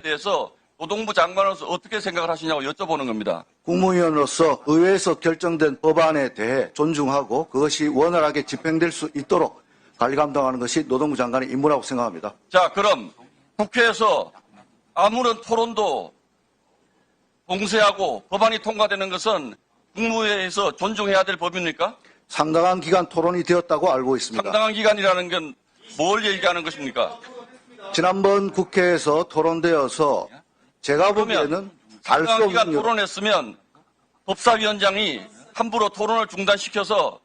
대해서 노동부 장관으로서 어떻게 생각을 하시냐고 여쭤보는 겁니다. 국무위원으로서 의회에서 결정된 법안에 대해 존중하고 그것이 원활하게 집행될 수 있도록 관리 감독하는 것이 노동부 장관의 임무라고 생각합니다. 자, 그럼 국회에서 아무런 토론도 봉쇄하고 법안이 통과되는 것은 국무회에서 존중해야 될 법입니까? 상당한 기간 토론이 되었다고 알고 있습니다. 상당한 기간이라는 건 뭘 얘기하는 것입니까? 지난번 국회에서 토론되어서 제가 보기에는 알 수 없는 여- 토론했으면 법사위원장이 함부로 토론을 중단시켜서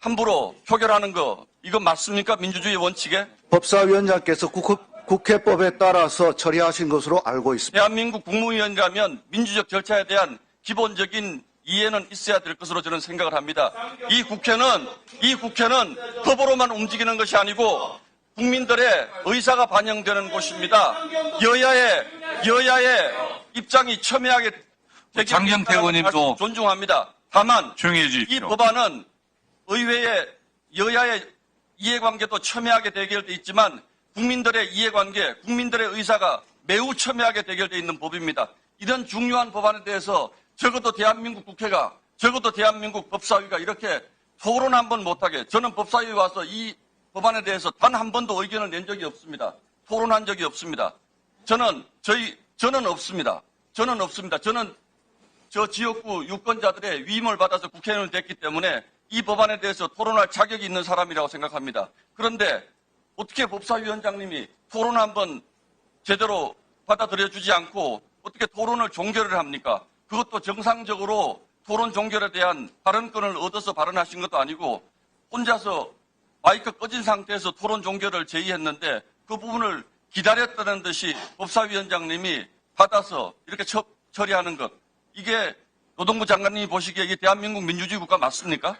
함부로 표결하는 거 이거 맞습니까? 민주주의 원칙에? 법사위원장께서 국, 국회법에 따라서 처리하신 것으로 알고 있습니다. 대한민국 국무위원이라면 민주적 절차에 대한 기본적인 이해는 있어야 될 것으로 저는 생각을 합니다. 이 국회는 이 국회는 법으로만 움직이는 것이 아니고 국민들의 의사가 반영되는 곳입니다. 여야의 여야의 입장이 첨예하게 되기 장경태. 의원님도 존중합니다. 다만 이. 법안은 의회의 여야의 이해관계도 첨예하게 대결돼 있지만 국민들의 이해관계, 국민들의 의사가 매우 첨예하게 대결돼 있는 법입니다. 이런 중요한 법안에 대해서 적어도 대한민국 국회가 적어도 대한민국 법사위가 이렇게 토론 한번 못하게 저는 법사위에 와서 이 법안에 대해서 단 한 번도 의견을 낸 적이 없습니다. 토론한 적이 없습니다. 저는 저희 저는 없습니다. 저는 없습니다. 저는 저 지역구 유권자들의 위임을 받아서 국회의원이 됐기 때문에 이 법안에 대해서 토론할 자격이 있는 사람이라고 생각합니다. 그런데 어떻게 법사위원장님이 토론 한번 제대로 받아들여 주지 않고 어떻게 토론을 종결을 합니까? 그것도 정상적으로 토론 종결에 대한 발언권을 얻어서 발언하신 것도 아니고 혼자서 마이크 꺼진 상태에서 토론 종결을 제의했는데 그 부분을 기다렸다는 듯이 법사위원장님이 받아서 이렇게 처, 처리하는 것 이게 노동부 장관님이 보시기에 이게 대한민국 민주주의 국가 맞습니까?